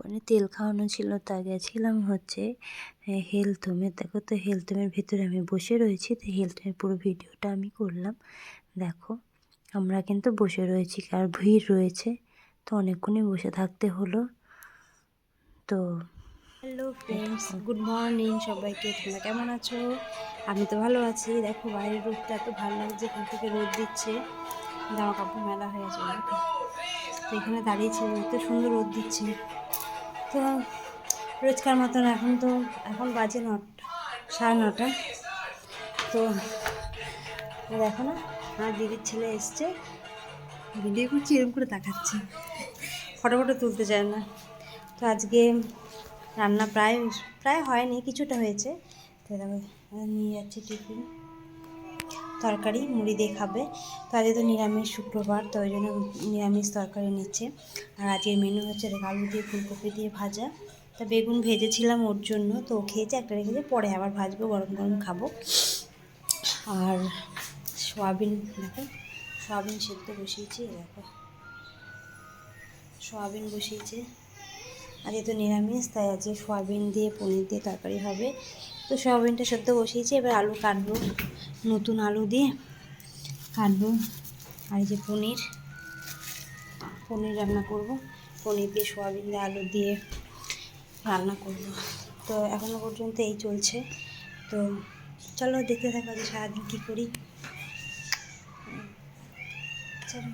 মানে তেল খাওয়ানো ছিল তা গেছিলাম হচ্ছে হেলথ হোমে দেখো তো হেলথ হোমের ভেতরে আমি বসে রয়েছি তো হেলথ হোমের পুরো ভিডিওটা আমি করলাম। দেখো আমরা কিন্তু বসে রয়েছি আর ভিড় রয়েছে তো অনেকক্ষণই বসে থাকতে হলো। তো হ্যালো ফ্রেন্ডস গুড মর্নিং সবাইকে তোমরা কেমন আছো? আমি তো ভালো আছি। দেখো বাইরের রোদটা এত ভালো লাগছে এখান থেকে রোদ দিচ্ছে। জামা কাপড় মেলা হয়ে দেখো তো এখানে দাঁড়িয়েছি এত সুন্দর রোদ দিচ্ছে। তো রোজকার মতন এখন তো, এখন বাজে নটা, সাড়ে নটা। তো দেখো না, আমার দিদির ছেলে এসছে। ভিডিও করছি এরকম করে তাকাচ্ছে। ফটো ফটো তুলতে চায় না। তো আজকে রান্না প্রায় প্রায় হয়নি, কিছুটা হয়েছে। তো নিয়ে যাচ্ছি টিফিন। তরকারি, মুড়ি দিয়ে খাবে। তো আজকে তো নিরামিষ শুক্রবার, তো ওই জন্য নিরামিষ তরকারি নিচ্ছে। আর আজকের মেনু হচ্ছে আলু দিয়ে ফুলকপি দিয়ে ভাজা। তা বেগুন ভেজেছিলাম ওর জন্য, তো খেয়েছে, একটা রেখেছে, পরে আবার ভাজবো, গরম গরম খাব। আর সয়াবিন দেখো, সয়াবিন সেদ্ধ বসিয়েছি দেখো। সয়াবিন বসিয়েছে। আজকে তো নিরামিষ, তাই আজকে সয়াবিন দিয়ে পনির দিয়ে তরকারি হবে। তো সয়াবিনটা সেদ্ধ বসিয়েছি, এবার আলু কাটবো। নতুন আলু দিয়ে কাটবো। আর এই যে পনির পনির রান্না করব। পনির দিয়ে সোয়াবিন দিয়ে আলু দিয়ে রান্না করব। তো এখনও পর্যন্ত এই চলছে। তো চলো দেখতে থাকো যে সারাদিন কী করি। চলো,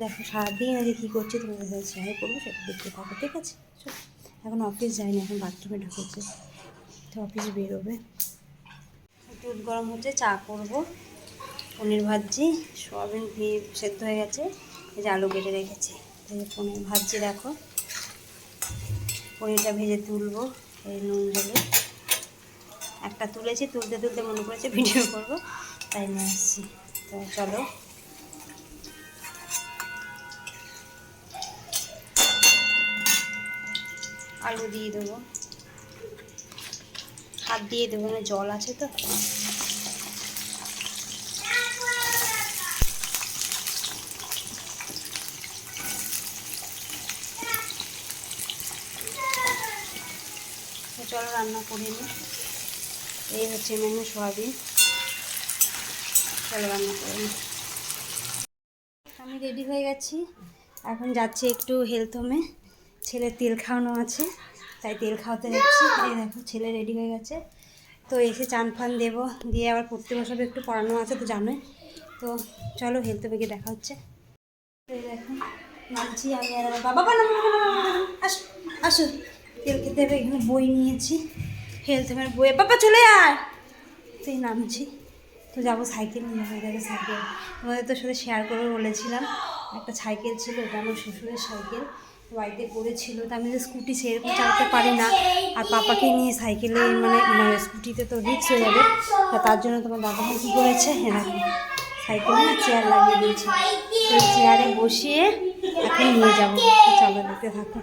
দেখো সারাদিন আগে কী করছি, তোমাদের সাথে শেয়ার করব, সেটা দেখতে থাকো, ঠিক আছে? চলো, এখন অফিস যায়নি এখন বাথরুমে ঢুকেছে। তো অফিস বেরোবে। দুধ গরম হচ্ছে, চা করব। পনির ভাজি সোয়াবিন ভি- সেদ্ধ হয়ে গেছে, এই যে আলু কেটে রেখেছি। পনির ভাজি দেখো। পনিরটা ভেজে তুলবো, এই নুন জলে একটা তুলেছি, তুলতে তুলতে মনে করেছে ভিডিও করব, তাই নিয়ে আসছি। তো চলো। আলু দিয়ে দেবো। হাত দিয়ে দেবো না জল আছে তো। চলো রান্না করে নিই। এই হচ্ছে মেনু সোয়াবিন। চলো রান্না করে নিই। আমি রেডি হয়ে গেছি। এখন যাচ্ছি একটু হেলথ হোমে ছেলের তেল খাওয়ানো আছে। তাই তেল খাওয়াতে যাচ্ছি। দেখো, ছেলে রেডি হয়ে গেছে। তো এসে চান ফান দেবো। দিয়ে আবার পড়তে বসাবে, একটু পড়ানো আছে তো জানোই। তো চলো হোমে গিয়ে দেখা হচ্ছে। দেখো নামছি আমি আর বাবা। আসো আসো। তেল খেতে হবে, এখানে বই নিয়েছি। হেলথ হোমের বই। বাবা, চলে আয়। তুই নামছি। তো যাব সাইকেল নিয়ে, হয়ে যাবে সাইকেল। তোমাদের তোর সাথে শেয়ার করে বলেছিলাম। একটা সাইকেল ছিল, এটা আমার শ্বশুরের সাইকেল। বাড়িতে পড়েছিল, তো আমি স্কুটি সেরকম চালাতে পারি না। আর পাপাকে নিয়ে সাইকেলে মানে মানে স্কুটিতে তো রিক্স হয়ে যাবে। তা তার জন্য তোমার দাদা কী করেছে? এরকম সাইকেলে না চেয়ার লাগিয়ে দিয়েছে। তো চেয়ারে বসিয়ে এখন নিয়ে যাব। চলো, দেখতে থাকো।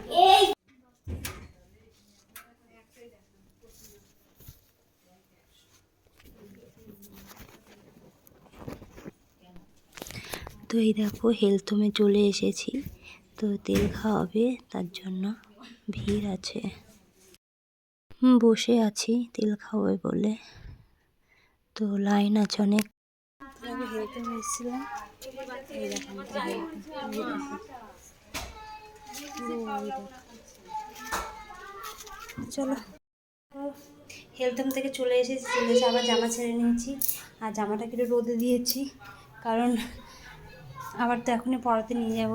তো এই দেখো হেলথ হোমে চলে এসেছি। তো তেল খাওয়াবে তার জন্য ভিড় আছে। বসে আছি তেল খাওয়াবে বলে। তো লাইন আছে অনেক। আমি। চলো। হেলথ হোম থেকে চলে এসেছি, চলে এসে আবার জামা ছেড়ে নিয়েছি। আর জামাটা একটু রোদে দিয়েছি, কারণ আবার তো এখনই পড়াতে নিয়ে যাব।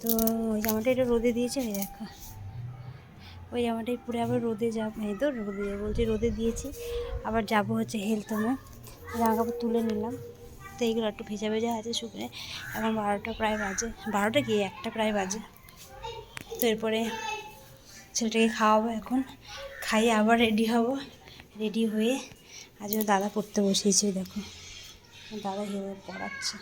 তো ওই জামাটা একটু রোদে দিয়েছি ওই দেখো। ওই জামাটাই পরে আবার রোদে যাব, এই তো রোদে বলছি রোদে দিয়েছি। আবার যাব হচ্ছে হেলথ হোমে জামা কাপড় তুলে নিলাম। তো এইগুলো একটু ভেজা ভেজা আছে শুকনো। এখন বারোটা প্রায় বাজে। বারোটা কি? একটা প্রায় বাজে। তো এরপরে ছেলেটাকে খাওয়াবো এখন। খাইয়ে আবার রেডি হব। রেডি হয়ে আজ ওর দাদা পড়তে বসিয়েছে দেখো। দাদা হেবে পড়াচ্ছে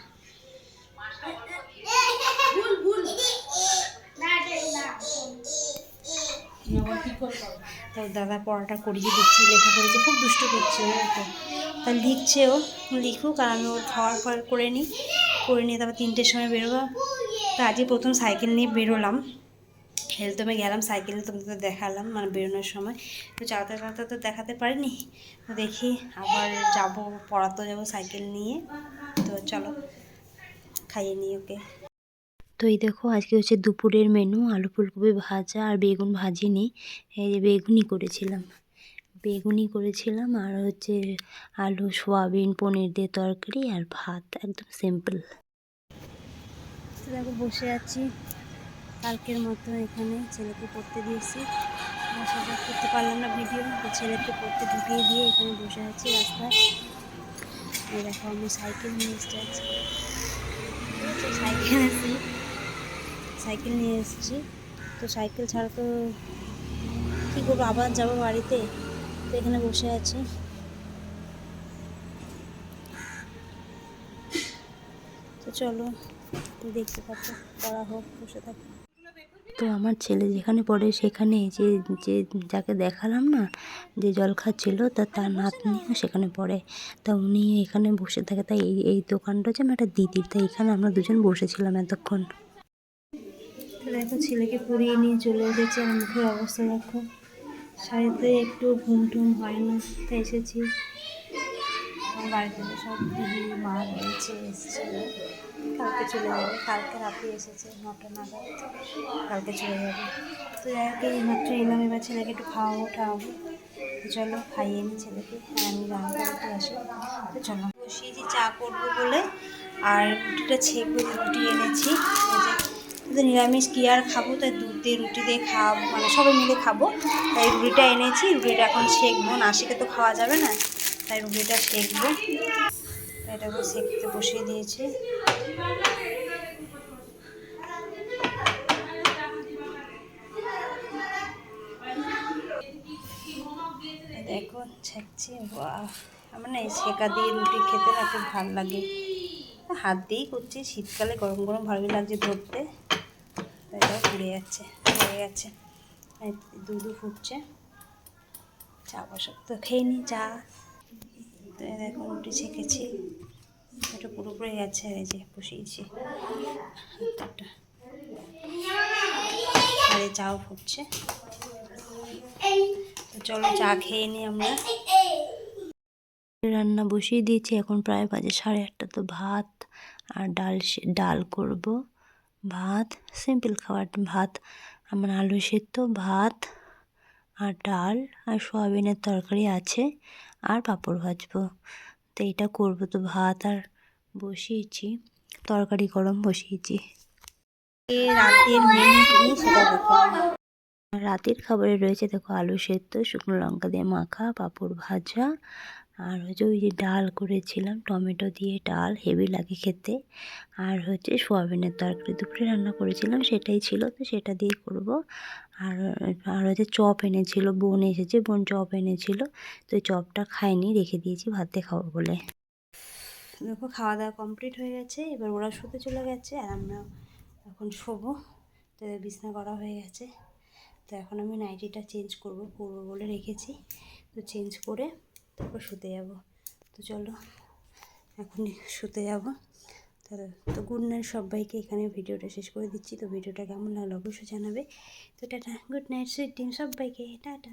তো দাদা পড়াটা করিয়ে দিচ্ছে, লেখা করেছে, খুব দুষ্ট করছে তো। তা লিখছেও লিখুক আর আমি ওর খাওয়ার পর করে নিই, করে নিয়ে তারপর তিনটের সময় বেরোবো। তা আজকে প্রথম সাইকেল নিয়ে বেরোলাম হেলতমে গেলাম, সাইকেলে তোমাদের দেখালাম মানে বেরোনোর সময়। তো চালাতে চালাতে তো দেখাতে পারিনি, তো দেখি আবার যাব পড়াতেও যাব সাইকেল নিয়ে। তো চলো, খাইয়ে নিই ওকে। তো এই দেখো, আজকে হচ্ছে দুপুরের মেনু আলু ফুলকপি ভাজা আর বেগুন ভাজিনি এই যে বেগুনি করেছিলাম। বেগুনি করেছিলাম আর হচ্ছে আলু, সোয়াবিন, পনির দিয়ে তরকারি আর ভাত, একদম সিম্পল দেখো, বসে আছি কালকের মতো এখানে ছেলেকে পড়তে দিয়েছি। সবাই করতে পারলাম না ভিডিও তো ছেলেকে পড়তে ঢুকিয়ে দিয়ে এখানে বসে আছি রাস্তায়। এই দেখো, আমি সাইকেল নিয়ে এই তো সাইকেল এসেছি সাইকেল নিয়ে এসেছি। তো সাইকেল ছাড়া তো কী করব? আবার যাব বাড়িতে। তো এখানে বসে আছি। তো চলো দেখতে পাচ্ছ পড়া হোক, বসে থাকো। তো আমার ছেলে যেখানে পড়ে সেখানে যে যে যাকে দেখালাম না, যে জল খাচ্ছিল তা তার নাতনিও সেখানে পড়ে। তা উনি এখানে বসে থাকে, তাই এই এই দোকানটা হচ্ছে আমার একটা দিদির। তাই এখানে আমরা দুজন বসেছিলাম এতক্ষণ। দেখো ছেলেকে পড়িয়ে নিয়ে চলে এসেছে। আর মুখের অবস্থা দেখো শাড়িতে একটু ঘুম টুম হয় না, তাই এসেছি। বাড়িতে সব দিদি, মা রয়েছে, এসেছে। কালকে চলে যাবে, কালকে রাতে এসেছে, নটা নাগাদ, কালকে চলে যাবে। তো এই মাত্র এলাম, এবার ছেলেকে একটু খাওয়াবো টাওয়াবো তো চলো, খাইয়ে নি ছেলেকে আমি রান্না করতে আসি। তো চলো বসিয়েছি চা করব বলে। আর রুটিটা ছেঁকবো, রুটি এনেছি তো নিরামিষ কি আর খাব? তাই দুধ দিয়ে, রুটি দিয়ে খাওয়াবো মানে সবাই মিলে খাব। তাই রুটিটা এনেছি, রুটিটা এখন শেখবো। নাসিকে তো খাওয়া যাবে না, তাই রুটিটা শেখবো। এটাকে সেঁকতে বসিয়ে দিয়েছি। দেখো না এই ছেঁকা দিয়ে রুটি খেতে না খুব ভালো লাগে। হাত দিয়েই করছি, শীতকালে গরম গরম ভালোই লাগছে ধরতে। এটা পুড়ে যাচ্ছে, হয়ে গেছে। এই দুধু ফুটছে। চা বসা তো খেয়ে নি চা। তো দেখো রুটি ছেঁকেছি। এটা পুরোপুরি গেছে, এই যে বসিয়েছি। এই চাও ফুটছে। তো চলো চা খেয়ে নিই আমরা। রান্না বসিয়ে দিয়েছি। এখন প্রায় বাজে সাড়ে আটটা। তো ভাত আর ডাল ডাল করব। ভাত, সিম্পল খাবার, ভাত। আমার আলু সেদ্ধ, ভাত আর ডাল আর সয়াবিনের তরকারি আছে আর পাঁপড় ভাজবো। তো এটা করব তো ভাত আর বসিয়েছি, তরকারি গরম বসিয়েছি। রাতের রাতের খাবারে রয়েছে দেখো আলু সেদ্ধ, শুকনো লঙ্কা দিয়ে মাখা, পাঁপড় ভাজা আর হচ্ছে ওই যে ডাল করেছিলাম, টমেটো দিয়ে ডাল, হেভি লাগে খেতে। আর হচ্ছে সোয়াবিনের তরকারি দুপুরে রান্না করেছিলাম, সেটাই ছিল, তো সেটা দিয়ে করব। আর আর হচ্ছে চপ এনেছিল, বোন এসেছে, বোন চপ এনেছিল, তো চপটা খাইনি রেখে দিয়েছি ভাতে খাব বলে। দেখো খাওয়া দাওয়া কমপ্লিট হয়ে গেছে, এবার ওরা শুতে চলে গেছে, আর আমরা এখন শোবো। তো বিছনা করা হয়ে গেছে। তো এখন আমি নাইটিটা চেঞ্জ করব করব বলে রেখেছি। তো চেঞ্জ করে তারপর শুতে যাব। তো চলো, এখনই শুতে যাব। তো তো গুড নাইট সবাইকে, এখানে ভিডিওটা শেষ করে দিচ্ছি। তো ভিডিওটা কেমন লাগল অবশ্যই জানাবে। তো টাটা, গুড নাইট, সুইট ডিম সবাইকে, টাটা।